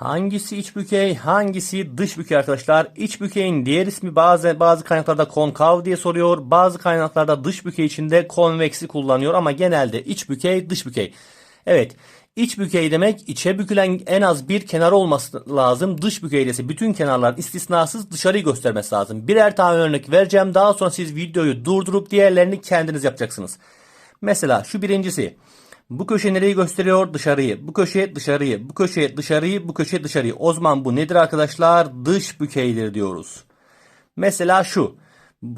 Hangisi iç bükey, hangisi dış bükey arkadaşlar? İç bükeyin diğer ismi bazı bazı kaynaklarda konkav diye soruyor. Bazı kaynaklarda dış bükey içinde konveksi kullanıyor ama genelde iç bükey, dış bükey. Evet. İç bükey demek içe bükülen en az bir kenar olması lazım. Dış bükey ise bütün kenarlar istisnasız dışarıyı göstermesi lazım. Birer tane örnek vereceğim. Daha sonra siz videoyu durdurup diğerlerini kendiniz yapacaksınız. Mesela şu birincisi. Bu köşe nereyi gösteriyor? Dışarıyı. Bu köşe dışarıyı. Bu köşe dışarıyı. Bu köşe dışarıyı. O zaman bu nedir arkadaşlar? Dış bükeydir diyoruz. Mesela şu.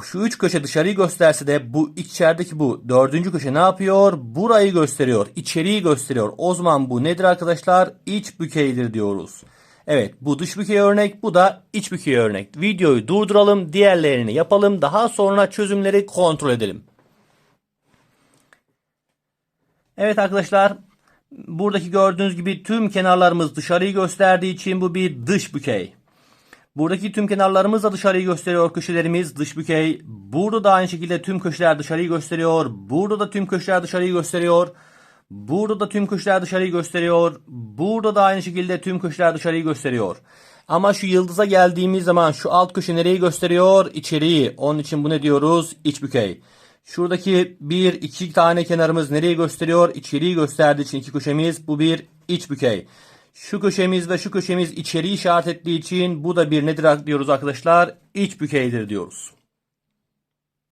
Şu üç köşe dışarıyı gösterse de bu içerideki bu dördüncü köşe ne yapıyor? Burayı gösteriyor. içeriği gösteriyor. O zaman bu nedir arkadaşlar? İç bükeydir diyoruz. Evet bu dış bükey örnek bu da iç bükey örnek. Videoyu durduralım diğerlerini yapalım daha sonra çözümleri kontrol edelim. Evet arkadaşlar buradaki gördüğünüz gibi tüm kenarlarımız dışarıyı gösterdiği için bu bir dış bükey. Buradaki tüm kenarlarımız da dışarıyı gösteriyor. Köşelerimiz dış bükey. Burada da aynı şekilde tüm köşeler dışarıyı gösteriyor. Burada da tüm köşeler dışarıyı gösteriyor. Burada da tüm köşeler dışarıyı gösteriyor. Burada da aynı şekilde tüm köşeler dışarıyı gösteriyor. Ama şu yıldıza geldiğimiz zaman şu alt köşe nereyi gösteriyor? İçeriği. Onun için bu ne diyoruz? İç bükey. Şuradaki bir iki tane kenarımız nereyi gösteriyor? İçeriği gösterdiği için iki köşemiz bu bir iç bükey. Şu köşemiz ve şu köşemiz içeriği işaret ettiği için bu da bir nedir diyoruz arkadaşlar? İç bükeydir diyoruz.